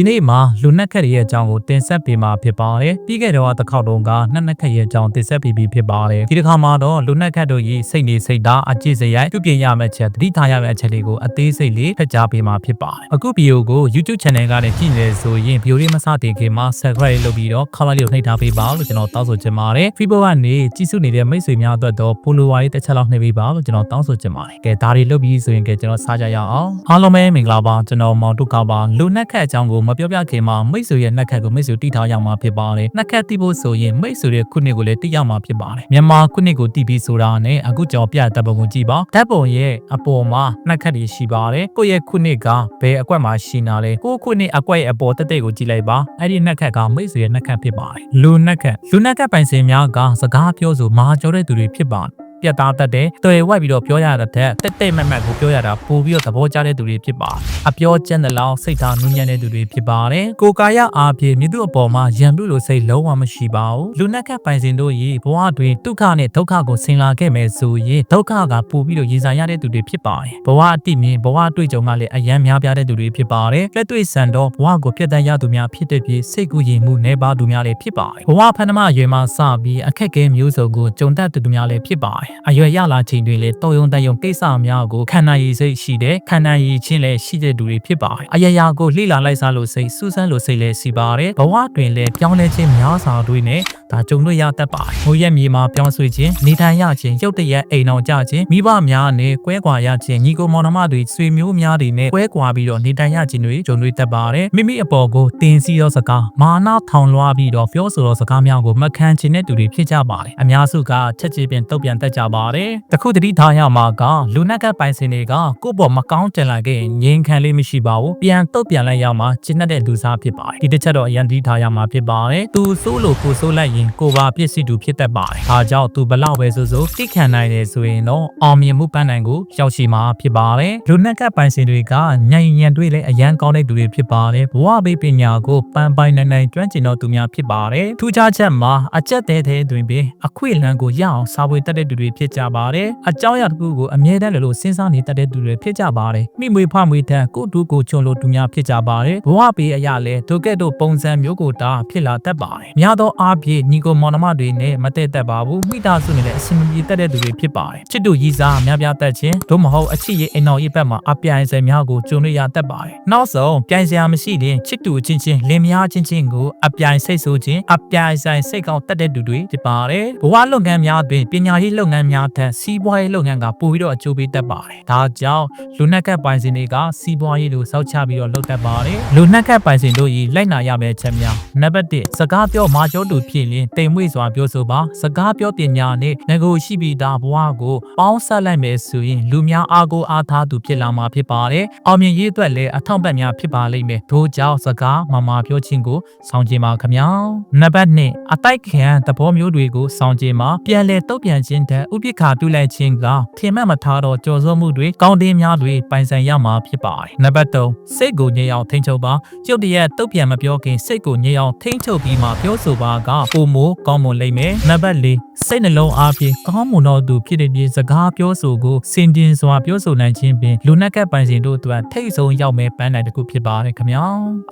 ဒီနေ့မှာလူနက်ခက်ရဲ့အကြောင်းကိုတင်ဆက်ပေးမှာဖြစ်ပါတယ်ပြီးခဲ့တော့တစ်ခေါက်တုန်းကနှစ်နက်ခက်ရဲ့အကြောင်းတင်ဆက်ပေးပြီးဖြစ်ပါတယ်ဒီတစ်ခါမှာတော့လူနက်ခက်တို့ရဲ့စိတ်နေစိတ်ဓာတ်အကြည့်စရိုက်ပြုပြင်ရမယ့်ချက်တတိထားရမယ့်အချက်လေးကိုအသေးစိတ်လေးဖျက်ကြားပေးမှာဖြစ်ပါတယ်အခုဗီဒီယိုကို YouTube channel ကနေကြည့်နေဆိုရင်ဗီဒီယိုလေးမစတင်ခင်မှာ subscribe လုပ်ပြီးတော့ comment လေးကိုနှိပ်ထားပေးပါလို့ကျွန်တော်တောင်းဆိုချင်ပါတယ် Facebook ကနေကြည့်စုနေတဲ့မိတ်ဆွေများအတွက်တော့ follower လေးတစ်ချက်လောက်နှိပ်ပေးပါလို့ကျွန်တော်တောင်းဆိုချင်ပါတယ်ကဲဒါတွေလုပ်ပြီးဆိုရင်ကဲကျွန်တော်စားကြရအောင်အားလုံးပဲမင်္ဂလာပါကျွန်တော်မောင်တုကပါလူနက်ခက်အကြောင်းကိုမပြောပြခင်မှာမိတ်ဆွေရဲ့နှက်ခက်ကိုမိတ်ဆွေတိထားရမှာဖြစ်ပါတယ်နှက်ခက်တိဖို့ဆိုရင်မိတ်ဆွေရဲ့ခုနှစ်ကိုလည်းတိရမှာဖြစ်ပါတယ်မြန်မာခုနှစ်ကိုတိပြီးဆိုတာနဲ့အခုကြောင်ပြတပ်ပုံကိုကြည့်ပါဓာတ်ပုံရဲ့အပေါ်မှာနှက်ခက်တွေရှိပါတယ်ကိုယ့်ရဲ့ခုနှစ်ကဘယ်အကွက်မှာရှိနာလဲကိုယ့်ခုနှစ်အကွက်ရဲ့အပေါ်တက်တဲ့ကိုကြည့်လိုက်ပါအဲ့ဒီနှက်ခက်ကမိတ်ဆွေရဲ့နှက်ခက်ဖြစ်ပါတယ်လူနှက်ခက်လူနှက်ခက်ပိုင်စင်များကစကားပြောဆိုမာကြောတဲ့သူတွေဖြစ်ပါတယ် ပြတ်သားတတ်တယ်။တွေ့ဝိုက်ပြီးတော့ပြောရတဲ့တက်တက်တက်မက်မက်ကိုပြောရတာပို့ပြီးတော့သဘောကျတဲ့သူတွေဖြစ်ပါတယ်။အပြောကျန်းတဲ့လောက်စိတ်ထားနူးညံ့တဲ့သူတွေဖြစ်ပါတယ်။ကိုယ်ကာယအားဖြင့်မြစ်သူအပေါ်မှာရံပြုလို့စိတ်လုံးဝမရှိပါဘူး။လူနက်ကပိုင်စင်တို့ရဲ့ဘဝတွင်ဒုက္ခနဲ့ဒုက္ခကိုဆင်လာခဲ့မယ်ဆိုရင်ဒုက္ခကပို့ပြီးတော့ရင်ဆိုင်ရတဲ့သူတွေဖြစ်ပါတယ်။ဘဝအတိမြင်ဘဝအတွေ့အကြုံကလည်းအယံများပြားတဲ့သူတွေဖြစ်ပါတယ်။လက်တွေ့ဆန်တော့ဘဝကိုပြတ်တန်းရသူများဖြစ်တဲ့ပြီးစိတ်ကူးရင်မှုနေပါသူများလည်းဖြစ်ပါတယ်။ဘဝဖန်သမားအရွယ်မှာစပြီးအခက်အခဲမျိုးစုံကိုကြုံတတ်သူများလည်းဖြစ်ပါတယ်။အရွယ်ရလာချိန်တွေလည်းတော်ယုံတန်ယုံကိစ္စများကိုခန္ဓာရည်စိတ်ရှိတဲ့ခန္ဓာရည်ချင်းလည်းရှိတဲ့သူတွေဖြစ်ပါတယ်။အယရာကိုလှိလာလိုက်စားလို့စိတ်စူးစမ်းလို့စိတ်လည်းရှိပါတယ်။ဘဝတွင်လည်းပြောင်းလဲခြင်းများစွာတွေနဲ့ဒါကြုံလို့ရတတ်ပါတယ်။မိုးရက်မြေမှာပြောင်းဆွေးခြင်းနေထိုင်ရခြင်းရုတ်တရက်အိမ်အောင်ကြခြင်းမိဘများနဲ့ကွဲကွာရခြင်းညီကိုမောင်နှမတွေဆွေမျိုးများတွေနဲ့ကွဲကွာပြီးတော့နေထိုင်ရခြင်းတွေကြုံတွေ့တတ်ပါတယ်။မိမိအပေါ်ကိုတင်စီသောစကားမာနထောင်လွှားပြီးတော့ပြောဆိုသောစကားများကိုမခံချင်တဲ့သူတွေဖြစ်ကြပါတယ်။အများစုကချက်ချေပင်တုတ်ပြန်တတ်ကြပါတယ်။တခုတတိထားရမှာကလူနက်ကပိုင်စင်တွေကကိုယ့်ဘောမကောင်းတင်လာခဲ့ရင်ငြင်းခံလေးမရှိပါဘူး။ပြန်တုတ်ပြန်လိုက်ရမှာကျင့်တတ်တဲ့လူစားဖြစ်ပါတယ်။ဒီတစ်ချက်တော့အရင်တိထားရမှာဖြစ်ပါတယ်။သူဆိုးလို့ကိုဆိုးလိုက်ရင်ကိုပါပြစ်စီသူဖြစ်တတ်ပါတယ်။ဒါကြောင့်သူဘလောက်ပဲဆိုဆိုတိခံနိုင်တယ်ဆိုရင်တော့အောင်မြင်မှုပန်းနိုင်ကိုရောက်ရှိမှာဖြစ်ပါတယ်။လူနက်ကပိုင်စင်တွေကညံ့ညံ့တွေလည်းအရန်ကောင်းတဲ့သူတွေဖြစ်ပါတယ်။ဘဝဘေးပညာကိုပန်းပိုင်နိုင်နိုင်ကျွမ်းကျင်တော်သူများဖြစ်ပါတယ်။ထူးခြားချက်မှာအကြက်တဲတဲ့တွင်ပင်အခွင့်အလမ်းကိုရအောင်စာဝေတတ်တဲ့သူတွေဖြစ်ကြပါတယ်။အကြောင်းအရာတစ်ခုကိုအမြဲတမ်းလည်းလို့စဉ်းစားနေတတ်တဲ့သူတွေဖြစ်ကြပါတယ်။မိမွေဖမွေထက်ကိုတူကိုချုံလို့သူများဖြစ်ကြပါတယ်။ဘဝဘေးအရာလဲဒုကဲ့တို့ပုံစံမျိုးကိုတာဖြစ်လာတတ်ပါတယ်။များသောအားဖြင့်ညီကိုမောင်နှမတွေနဲ့မတည့်တတ်ပါဘူး။မိသားစုနဲ့လည်းအဆင်မပြေတတ်တဲ့သူတွေဖြစ်ပါတယ်။ချစ်တူရီစားများပြားတတ်ခြင်းတို့မဟုတ်အချစ်ရဲ့အိမ်တော်ရဲ့ဘက်မှာအပြိုင်ဆိုင်များကိုကြုံရရတတ်ပါတယ်။နောက်ဆုံးပြိုင်စရာမရှိရင်ချစ်တူချင်းချင်းလင်မယားချင်းချင်းကိုအပြိုင်စိတ်ဆိုးခြင်းအပြိုင်ဆိုင်စိတ်ကောင်းတတ်တဲ့သူတွေဖြစ်ပါတယ်။ဘဝလုပ်ငန်းများတွင်ပညာရေးလုပ်ငန်းများထက်စီးပွားရေးလုပ်ငန်းကပိုပြီးတော့အကျိုးပေးတတ်ပါတယ်။ဒါကြောင့်လူနှက်ကပ်ပိုင်စင်တွေကစီးပွားရေးကိုစောက်ချပြီးတော့လုပ်တတ်ပါတယ်။လူနှက်ကပ်ပိုင်စင်တို့ဤလိုက်နာရမယ့်ချက်များနံပါတ်1စကားပြောမာကျောတူဖြစ်ရင်တိမ်မွေ့စွာပြောဆိုပါစကားပြောပညာနဲ့ငကိုရှိပြီးသားဘဝကိုပေါင်းဆက်လိုက်မယ်ဆိုရင်လူများအားကိုအားထားသူဖြစ်လာမှာဖြစ်ပါတယ်။အောင်မြင်ရေးအတွက်လည်းအထောက်ပံ့များဖြစ်ပါလိမ့်မယ်။ထို့ကြောင့်စကားမာမာပြောခြင်းကိုဆောင်ကျင်ပါခင်ဗျာ။နံပါတ်2အတိုက်ခံသဘောမျိုးတွေကိုဆောင်ကျင်မှာပြန်လဲတုတ်ပြန်ခြင်းတဲ့ဥပိ္ပခာပြုလိုက်ခြင်းကထင်မှတ်မထားတော့ကြော်စိုးမှုတွေကောင်းတင်းများတွေပိုင်ဆိုင်ရမှာဖြစ်ပါတယ်။နံပါတ်3စိတ်ကိုငြိမ်အောင်ထိန်းချုပ်ပါကျုပ်တရက်တုတ်ပြန်မပြောခင်စိတ်ကိုငြိမ်အောင်ထိန်းချုပ်ပြီးမှပြောဆိုပါကပုံမိုကောင်းမွန်လိမ့်မယ်။နံပါတ်4စိတ်နှလုံးအားဖြင့်ကောင်းမွန်သောသူဖြစ်တဲ့ပြင်စကားပြောဆိုကိုစင်တင်စွာပြောဆိုနိုင်ခြင်းပင်လူနက်ကပိုင်စဉ်တို့အတွက်ထိတ်ဆုံးရောက်မဲ့ပန်းနိုင်တစ်ခုဖြစ်ပါတယ်ခင်ဗျာ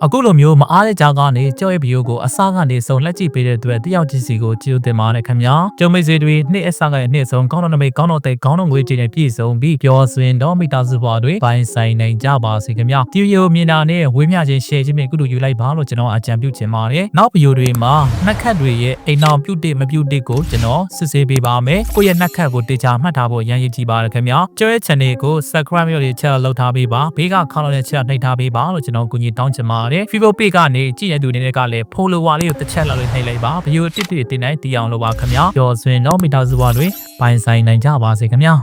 အခုလိုမျိုးမအားတဲ့ကြားကနေကြောက်ရဲ့ဗီဒီယိုကိုအစားကနေစုံလက်ကြည့်ပေးတဲ့အတွက်တယောက်ချင်းစီကိုကြည့်တင်ပါတယ်ခင်ဗျာကျုံမိတ်ဆွေတွေနှစ်အစားကရဲ့နှစ်ဆုံးကောင်းတော်နမိတ်ကောင်းတော်တဲ့ကောင်းတော်ငွေချင်းနဲ့ပြည့်စုံပြီးပြောဆိုရင်တော့မိသားစုဘဝတွေပိုင်ဆိုင်နိုင်ကြပါစေခင်ဗျာဒီဗီဒီယိုမြင်တာနဲ့ဝေးမျှခြင်း share ခြင်းဖြင့်ကုလိုယူလိုက်ပါလို့ကျွန်တော်အကြံပြုချင်ပါတယ်နောက်ဗီဒီယိုတွေမှာနှက်ခတ်တွေရဲ့အိမ်အောင်ပြုတ်တစ်မပြုတ်တစ်ကိုကျွန်တော်စစ်ဆေးပေးပါမယ်ကိုယ့်ရဲ့နှက်ခတ်ကိုတေချာမှတ်ထားဖို့ရန်ရည်ကြည့်ပါတယ်ခင်ဗျာကျော်ရဲ့ channel ကို subscribe မျိုးတွေချက်လောက်ထားပေးပါဘေးကခေါင်းလောက်တဲ့ချက်နှိပ်ထားပေးပါလို့ကျွန်တော်ကူညီတောင်းချင်ပါတယ် Facebook page ကနေကြည့်ရတဲ့သူတွေကလည်း follower လေးကိုတစ်ချက်လောက်လေးနှိပ်လိုက်ပါဗီဒီယိုတစ်တစ်တင်တိုင်းတီးအောင်လုပ်ပါခင်ဗျာကျော်ဆွင်တော့မိသားစုဘဝတွေပိုင်ဆိုင်နိုင်ကြပါစေခင်ဗျာ